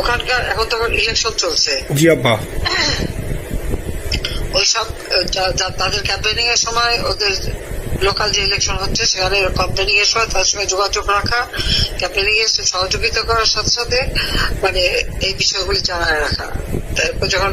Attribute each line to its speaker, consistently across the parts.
Speaker 1: ওখানকার এখন তখন ইলেকশন চলছে।
Speaker 2: জি আব্বা।
Speaker 1: ওইসব তাদের ক্যাম্পেনিং এর সময় ওদের লোকাল যে ইলেকশন হচ্ছে সেখানে ক্যাম্পেনিং এর সময় তার সঙ্গে যোগাযোগ রাখা ক্যাম্পেনিং এর সহযোগিতা করার সাথে সাথে মানে এই বিষয়গুলি জানায় রাখা। তারপর যখন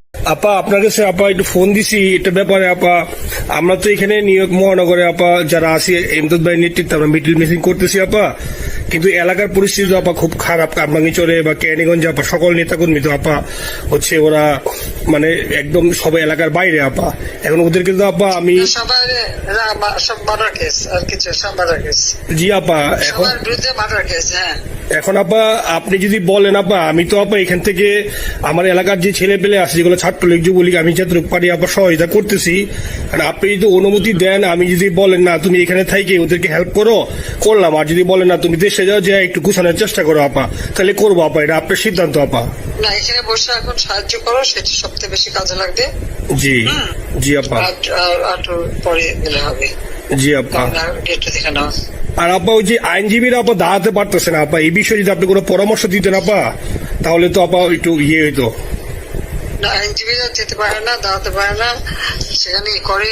Speaker 2: আপা আপনার কাছে আপা একটু ফোন দিছি, এটা ব্যাপারে আপা, আমরা তো এখানে নিউ ইয়র্ক মহানগরে আপা যারা আছি, এমদাদ ভাই নেতৃত্বে আমরা মিটিং মিটিং করতেছি আপা। কিন্তু এলাকার পরিস্থিতি তো আপা খুব খারাপ। কামরাঙ্গিচরে বা ক্যানিগঞ্জে আপা সকল নেতাকর্মী তো আপা হচ্ছে ওরা মানে একদম সব এলাকার বাইরে আপা। এখন ওদেরকে তো আপা আমি জি আপা এখন
Speaker 1: হ্যাঁ।
Speaker 2: এখন আপা আপনি যদি বলেন আপা আমি তো আপা এখান থেকে আমার এলাকার যে ছেলে পেলে আছে যেগুলো ছাত্রলীগ যুবলীগ আমি যতটুকু পারি আপা সহায়তা করতেছি আর আপনি যদি অনুমতি দেন আমি যদি বলেন না তুমি এখানে থাইকে ওদেরকে হেল্প করো করলাম। আর যদি বলেন না তুমি দেশে যাও যে একটু গুছানোর চেষ্টা করো আপা। তাহলে করব আপা এটা আপনার সিদ্ধান্ত আপা।
Speaker 1: না এখানে বসে এখন সাহায্য করো সেটা সবচেয়ে বেশি কাজে লাগবে।
Speaker 2: জি জি আপা।
Speaker 1: আর পরে হবে।
Speaker 2: জি আপা।
Speaker 1: গেটটা দেখে নাও।
Speaker 2: আর আপা ওই যে আইনজীবীরা আপা দাঁড়াতে পারতেছে না আপা। এই বিষয়ে যদি আপনি কোনো পরামর্শ দিতেন আপা তাহলে তো আপা একটু ইয়ে হইতো।
Speaker 1: না আইনজীবীরা যেতে পারে না দাঁড়াতে পারে না। সেখানে করে।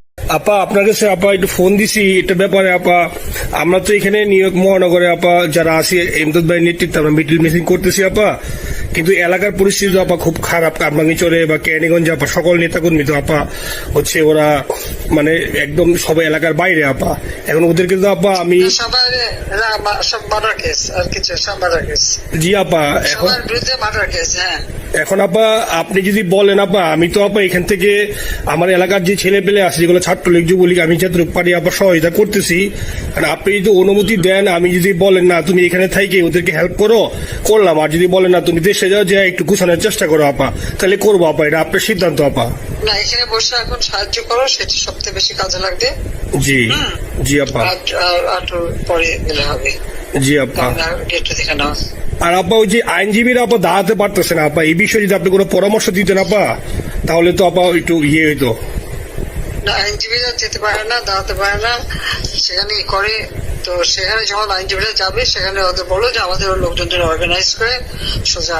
Speaker 2: আপা আপনার কাছে আপা একটু ফোন দিছি এটা ব্যাপারে আপা। আমরা তো এখানে নিউ ইয়র্ক মহানগরে আপা যারা আছি, এমদাদ ভাই নেতৃত্বে আমরা মিডিল মিটিং করতেছি আপা। কিন্তু এলাকার পরিস্থিতি তো আপা খুব খারাপ। কামরাঙ্গিচরে বা ক্যানিগঞ্জে আপা সকল নেতাকর্মী তো আপা হচ্ছে ওরা মানে একদম সব এলাকার বাইরে আপা। এখন ওদেরকে তো আপা আমি জি আপা এখন
Speaker 1: হ্যাঁ।
Speaker 2: এখন আপা আপনি যদি বলেন আপা আমি তো আপা এখান থেকে আমার এলাকার যে ছেলে পেলে আছে যেগুলো ছাত্রলীগ যুবলীগ আমি যতটুকু পারি আপা সহায়তা করতেছি আর আপনি যদি অনুমতি দেন আমি যদি বলেন না তুমি এখানে থাইকে ওদেরকে হেল্প করো করলাম। আর যদি বলেন না তুমি দেশে যাও যে একটু গুছানোর চেষ্টা করো আপা। তাহলে করব আপা এটা আপনার সিদ্ধান্ত আপা।
Speaker 1: না এখানে বসে এখন সাহায্য করো সেটা সবচেয়ে বেশি কাজে লাগবে।
Speaker 2: জি জি আপা।
Speaker 1: আর পরে গেলে হবে।
Speaker 2: জি আপা।
Speaker 1: গেটটা দেখে নাও।
Speaker 2: আর আপা ওই যে আইনজীবীরা আপা দাঁড়াতে পারতেছে না আপা। এই বিষয়ে যদি আপনি কোনো পরামর্শ দিতেন আপা তাহলে তো আপা একটু ইয়ে হইতো।
Speaker 1: না আইনজীবীরা যেতে পারে না দাঁড়াতে পারে না। সেখানে করে। তো সেখানে যখন আইনজীবীরা যাবে সেখানে ওদের বলো যে আমাদের লোকজনদের অর্গানাইজ করে সোজা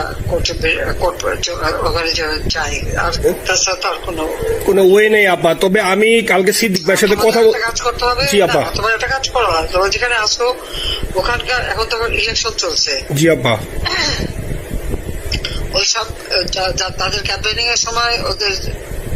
Speaker 1: ওখানে যাই আর তাছাড়া কোনো
Speaker 2: কোনো ওয়ে নেই আপা। তবে আমি কালকে সিদ্দিক ভাইয়ের সাথে কথা
Speaker 1: কাজ করতে হবে।
Speaker 2: জি, আপা।
Speaker 1: তোমার একটা কাজ করো। তোমার যেখানে আসো ওখানকার এখন তো ইলেকশন চলছে।
Speaker 2: জি আপা।
Speaker 1: ওইসব তাদের ক্যাম্পেনিং এর সময় ওদের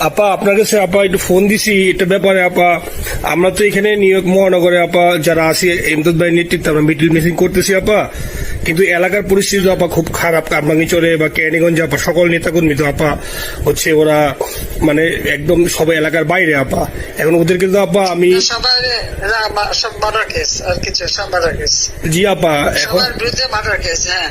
Speaker 2: আপা আপনার কাছে আপা একটু ফোন দিছি এটা ব্যাপারে আপা আমরা তো এখানে নিউ ইয়র্ক মহানগরে আপা যারা আছি এমদাদ ভাইয়ের নেতৃত্বে আমরা মিডিল মিটিং করতেছি আপা। কিন্তু এলাকার পরিস্থিতি তো আপা খুব খারাপ কারমাঙ্গিচরে বা ক্যানিগঞ্জে আপা সকল নেতাকর্মী তো আপা হচ্ছে ওরা মানে একদম সবাই এলাকার বাইরে আপা। এখন ওদেরকে তো আপা আমি
Speaker 1: সব সব
Speaker 2: জি আপা এখন
Speaker 1: বিরুদ্ধে মার্ডার কেস হ্যাঁ।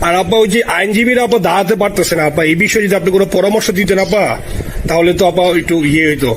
Speaker 2: আর আপা ওই যে আইনজীবীরা আপা দাঁড়াতে পারতেছে না আপা এই বিষয়ে যদি আপনি কোনো পরামর্শ দিতেন আপা তাহলে তো আপা একটু ইয়ে হইতো।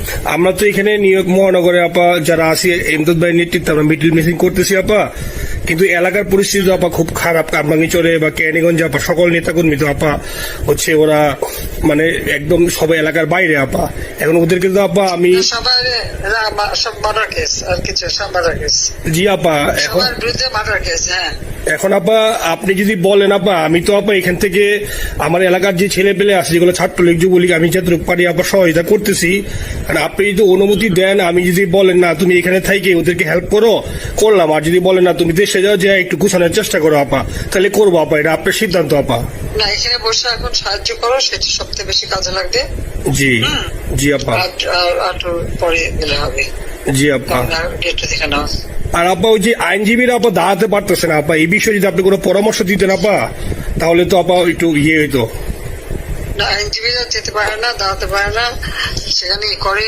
Speaker 2: আমরা তো এখানে নিউ ইয়র্ক মহানগরে, আপা, যারা আছি এমদাদ ভাই নেতৃত্বে আমরা মিডিল মিটিং করতেছি, আপা। কিন্তু এলাকার পরিস্থিতি তো আপা খুব খারাপ। কারমাঙ্গিচরে বা ক্যানিগঞ্জে আপা সকল নেতাকর্মী তো আপা হচ্ছে ওরা মানে একদম সবাই এলাকার বাইরে আপা। এখন ওদেরকে তো আপা আমি জি আপা এখন
Speaker 1: হ্যাঁ।
Speaker 2: এখন আপা আপনি যদি বলেন আপা আমি তো আপা এখান থেকে আমার এলাকার যে ছেলে পেলে আছে যেগুলো ছাত্রলীগ যুবলীগ আমি যতটুকু পারি আপা সহায়তা করতেছি। আর আপনি যদি অনুমতি দেন আমি যদি বলেন না তুমি এখানে থাইকে ওদেরকে হেল্প করো করলাম। আর যদি বলেন না তুমি দেশে যাও যে একটু গুছানোর চেষ্টা করো আপা। তাহলে করব আপা এটা আপনার সিদ্ধান্ত আপা।
Speaker 1: না এখানে বসে এখন সাহায্য করো সেটা সবচেয়ে বেশি কাজে লাগবে।
Speaker 2: জি জি আপা।
Speaker 1: পরে গেলে হবে।
Speaker 2: জি আপা।
Speaker 1: গেটটা দেখে নাও।
Speaker 2: আর আপা ওই যে আইনজীবীরা আপা দাঁড়াতে পারতেছে না আপা এই বিষয়ে যদি আপনি কোনো পরামর্শ দিতেন আপা তাহলে তো আপা একটু ইয়ে হইতো।
Speaker 1: না আইনজীবীরা যেতে পারে না দাঁড়াতে পারে না সেখানে করে।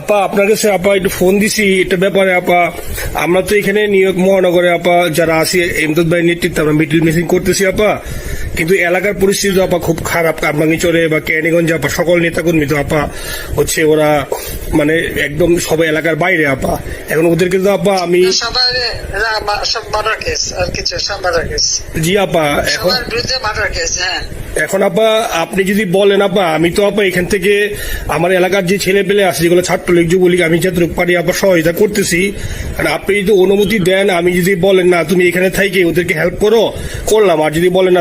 Speaker 2: আপা আপনার কাছে আপা একটু ফোন দিছি এটা ব্যাপারে আপা, আমরা তো এখানে নিউ ইয়র্ক মহানগরে আপা যারা আছি, এমদাদ ভাই নেতৃত্বে আমরা মিডিল মিটিং করতেছি আপা। কিন্তু এলাকার পরিস্থিতি তো আপা খুব খারাপ। কামরাঙ্গিচরে বা ক্যানিগঞ্জে আপা সকল নেতাকর্মী তো আপা হচ্ছে ওরা মানে একদম সব এলাকার বাইরে আপা। এখন ওদেরকে তো আপা আমি জি আপা এখন
Speaker 1: হ্যাঁ।
Speaker 2: এখন আপা আপনি যদি বলেন আপা আমি তো আপা এখান থেকে আমার এলাকার যে ছেলে পেলে আছে যেগুলো ছাত্রলীগ যুবলীগ আমি যতটুকু পারি আপা সহায়তা করতেছি আর আপনি যদি অনুমতি দেন আমি যদি বলেন না তুমি এখানে থাইকে ওদেরকে হেল্প করো করলাম। আর যদি বলেন না